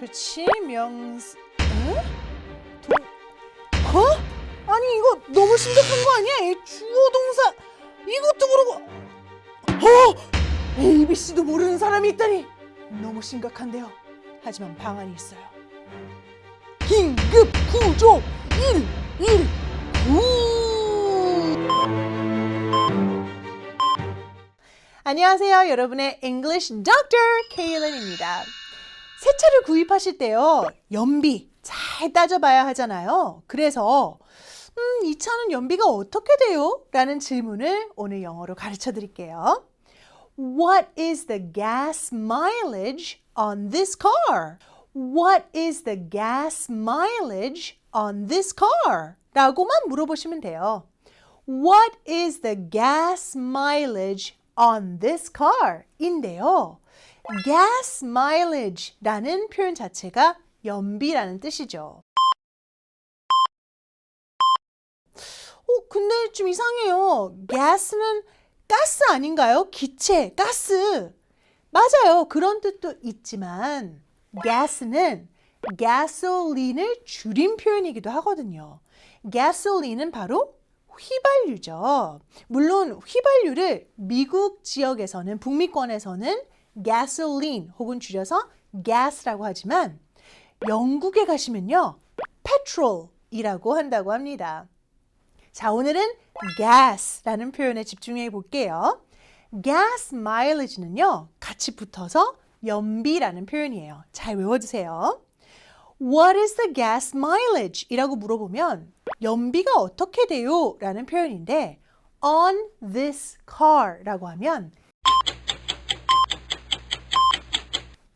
그치 명사 응? 동 어? 아니 이거 너무 심각한 거 아니야? 이 주어 동사 이것도 모르고 어? ABC도 모르는 사람이 있다니 너무 심각한데요. 하지만 방안이 있어요. 긴급 구조 119 안녕하세요. 여러분의 English Doctor 케일런입니다. 새 차를 구입하실 때요. 연비 잘 따져봐야 하잖아요. 그래서 음, 이 차는 연비가 어떻게 돼요? 라는 질문을 오늘 영어로 가르쳐 드릴게요. What is the gas mileage on this car? What is the gas mileage on this car? 라고만 물어보시면 돼요. What is the gas mileage on this car? 인데요. Gas mileage 라는 표현 자체가 연비라는 뜻이죠. 어, 근데 좀 이상해요. gas는 가스 아닌가요? 기체, 가스. 맞아요. 그런 뜻도 있지만 gas는 gasoline을 줄인 표현이기도 하거든요. gasoline은 바로 휘발유죠. 물론 휘발유를 미국 지역에서는 북미권에서는 gasoline 혹은 줄여서 gas라고 하지만 영국에 가시면요. petrol이라고 한다고 합니다. 자, 오늘은 gas라는 표현에 집중해 볼게요. gas mileage는요, 같이 붙어서 연비라는 표현이에요. 잘 외워 두세요. What is the gas mileage? 이라고 물어보면 연비가 어떻게 돼요? 라는 표현인데 on this car 라고 하면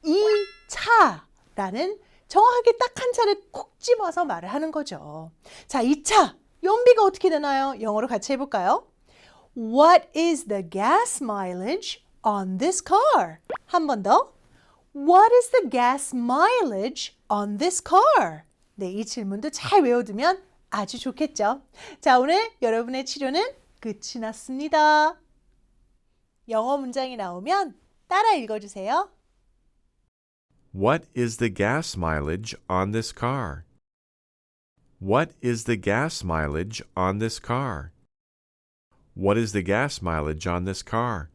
이 차라는 정확하게 딱 한 차를 콕 집어서 말을 하는 거죠. 자, 이 차 연비가 어떻게 되나요? 영어로 같이 해볼까요? What is the gas mileage on this car? 한 번 더. What is the gas mileage on this car? 네, 이 질문도 잘 외워두면 아주 좋겠죠. 자, 오늘 여러분의 치료는 끝이 났습니다. 영어 문장이 나오면 따라 읽어주세요. What is the gas mileage on this car? What is the gas mileage on this car? What is the gas mileage on this car?